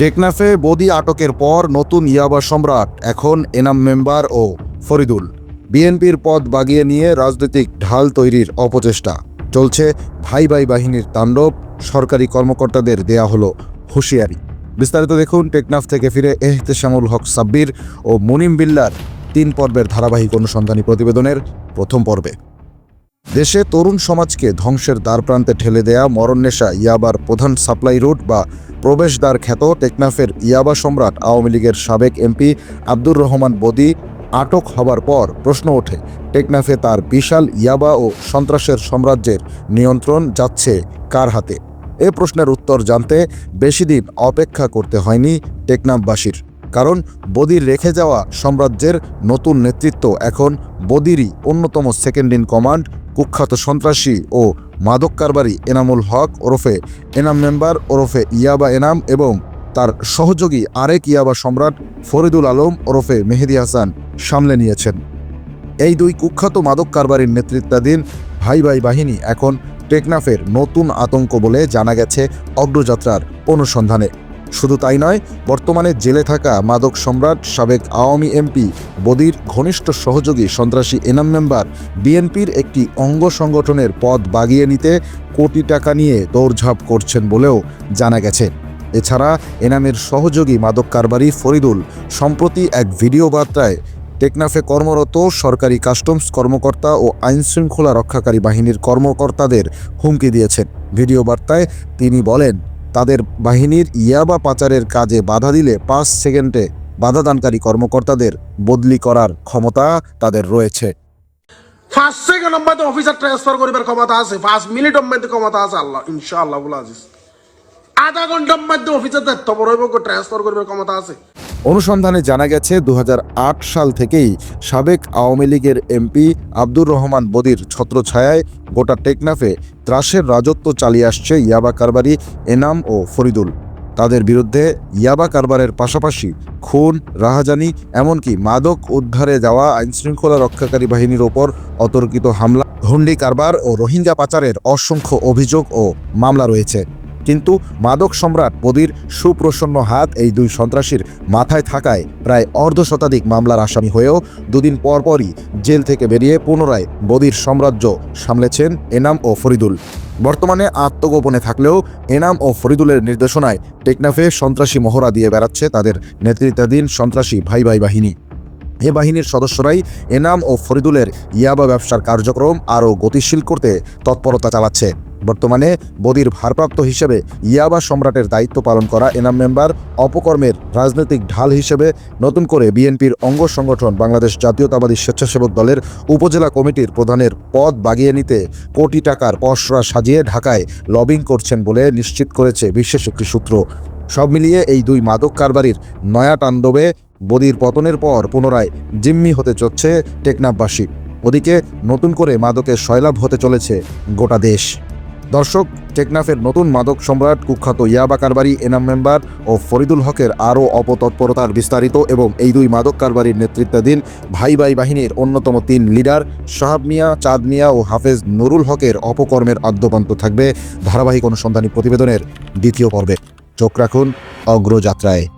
টেকনাফে বদি আটকের পর নতুন ইয়াবা সম্রাট, এখন এনাম মেম্বার ও ফরিদুল। বিএনপির পদ বাগিয়ে নিয়ে রাজনৈতিক ঢাল তৈরির অপচেষ্টা। চলছে ভাই ভাই বাহিনীর তাণ্ডব, সরকারি কর্মকর্তাদের দেয়া হলো হুঁশিয়ারি। বিস্তারিত দেখুন টেকনাফ থেকে ফিরে এহতেশামুল হক সাব্বির ও মুনিম বিল্লার তিন পর্বের ধারাবাহিক অনুসন্ধানী প্রতিবেদনের প্রথম পর্বে। দেশে তরুণ সমাজকে ধ্বংসের দ্বারপ্রান্তে ঠেলে দেয়া মরণনেশা ইয়াবার প্রধান সাপ্লাই রুট বা প্রবেশদ্বার খ্যাত টেকনাফের ইয়াবা সম্রাট আওয়ামী লীগের সাবেক এমপি আব্দুর রহমান বদি আটক হবার পর প্রশ্ন ওঠে, টেকনাফে তার বিশাল ইয়াবা ও সন্ত্রাসের সাম্রাজ্যের নিয়ন্ত্রণ যাচ্ছে কার হাতে? এ প্রশ্নের উত্তর জানতে বেশি দিন অপেক্ষা করতে হয়নি টেকনাফবাসীর। কারণ বদির রেখে যাওয়া সাম্রাজ্যের নতুন নেতৃত্ব এখন বদিরই অন্যতম সেকেন্ড ইন কমান্ড কুখ্যাত সন্ত্রাসী ও মাদক কারবারি এনামুল হক ওরফে এনাম মেম্বার ওরফে ইয়াবা এনাম এবং তার সহযোগী আরেক ইয়াবা সম্রাট ফরিদুল আলম ওরফে মেহেদি হাসান সামলে নিয়েছেন। এই দুই কুখ্যাত মাদক কারবারির নেতৃত্বাধীন ভাই ভাই বাহিনী এখন টেকনাফের নতুন আতঙ্ক বলে জানা গেছে অগ্রযাত্রার অনুসন্ধানে। শুধু তাই নয়, বর্তমানে জেলে থাকা মাদক সম্রাট সাবেক আওয়ামী এমপি বদির ঘনিষ্ঠ সহযোগী সন্ত্রাসী এনাম মেম্বার বিএনপির একটি অঙ্গ সংগঠনের পদ বাগিয়ে নিতে কোটি টাকা নিয়ে দৌড়ঝাঁপ করছেন বলেও জানা গেছে। এছাড়া এনামের সহযোগী মাদক কারবারি ফরিদুল সম্প্রতি এক ভিডিও বার্তায় টেকনাফে কর্মরত সরকারি কাস্টমস কর্মকর্তা ও আইনশৃঙ্খলা রক্ষাকারী বাহিনীর কর্মকর্তাদের হুমকি দিয়েছেন। ভিডিও বার্তায় তিনি বলেন তাদের বাহিনীর ইয়াবা পাচারের কাজে বাধা দিলে পাঁচ সেকেন্ডে বাধাদানকারী কর্মকর্তাদের বদলি করার ক্ষমতা তাদের রয়েছে। পাঁচ সেকেন্ড মধ্যে অফিসার ট্রান্সফার করিবার ক্ষমতা আছে। পাঁচ মিনিট মধ্যে ক্ষমতা আছে আল্লাহ, ইনশাআল্লাহ আধা ঘণ্টা মধ্যে অফিসার দায়িত্ব বড় ট্রান্সফার করিবার ক্ষমতা আছে। অনুসন্ধানে জানা গেছে দু হাজার আট সাল থেকেই সাবেক আওয়ামী লীগের এমপি আব্দুর রহমান বদির ছত্রছায়ায় গোটা টেকনাফে ত্রাসের রাজত্ব চালিয়ে আসছে ইয়াবা কারবারি এনাম ও ফরিদুল। তাদের বিরুদ্ধে ইয়াবা কারবারের পাশাপাশি খুন, রাহাজানি, এমনকি মাদক উদ্ধারে যাওয়া আইনশৃঙ্খলা রক্ষাকারী বাহিনীর ওপর অতর্কিত হামলা, হুন্ডি কারবার ও রোহিঙ্গা পাচারের অসংখ্য অভিযোগ ও মামলা রয়েছে। কিন্তু মাদক সম্রাট বদির সুপ্রসন্ন হাত এই দুই সন্ত্রাসীর মাথায় থাকায় প্রায় অর্ধ শতাধিক মামলার আসামি হয়েও দুদিন পরপরই জেল থেকে বেরিয়ে পুনরায় বদির সাম্রাজ্য সামলেছেন এনাম ও ফরিদুল। বর্তমানে আত্মগোপনে থাকলেও এনাম ও ফরিদুলের নির্দেশনায় টেকনাফে সন্ত্রাসী মহড়া দিয়ে বেড়াচ্ছে তাদের নেতৃত্বাধীন সন্ত্রাসী ভাই ভাই বাহিনী। এ বাহিনীর সদস্যরাই এনাম ও ফরিদুলের ইয়াবা ব্যবসার কার্যক্রম আরও গতিশীল করতে তৎপরতা চালাচ্ছে। বর্তমানে বদির ভারপ্রাপ্ত হিসেবে ইয়াবা সম্রাটের দায়িত্ব পালন করা এনাম মেম্বার, অপকর্মের রাজনৈতিক ঢাল হিসেবে নতুন করে বিএনপির অঙ্গ সংগঠন বাংলাদেশ জাতীয়তাবাদী স্বেচ্ছাসেবক দলের উপজেলা কমিটির প্রধানের পদ বাগিয়ে নিতে কোটি টাকার পসরা সাজিয়ে ঢাকায় লবিং করছেন বলে নিশ্চিত করেছে বিশেষ একটি সূত্র। সব মিলিয়ে এই দুই মাদক কারবারির নয়া তাণ্ডবে বদির পতনের পর পুনরায় জিম্মি হতে চলছে টেকনাফবাসী। ওদিকে নতুন করে মাদকের সয়লাভ হতে চলেছে গোটা দেশ। দর্শক, টেকনাফের নতুন মাদক সম্রাট কুখ্যাত ইয়াবা কারবারি এনাম মেম্বার ও ফরিদুল হকের আরও অপতৎপরতার বিস্তারিত এবং এই দুই মাদক কারবারির নেতৃত্বাধীন ভাই ভাই বাহিনীর অন্যতম তিন লিডার শাহাব মিয়া, চাঁদ মিয়া ও হাফেজ নুরুল হকের অপকর্মের আদ্যপান্ত থাকবে ধারাবাহিক অনুসন্ধানী প্রতিবেদনের দ্বিতীয় পর্বে। চোখ রাখুন অগ্রযাত্রায়।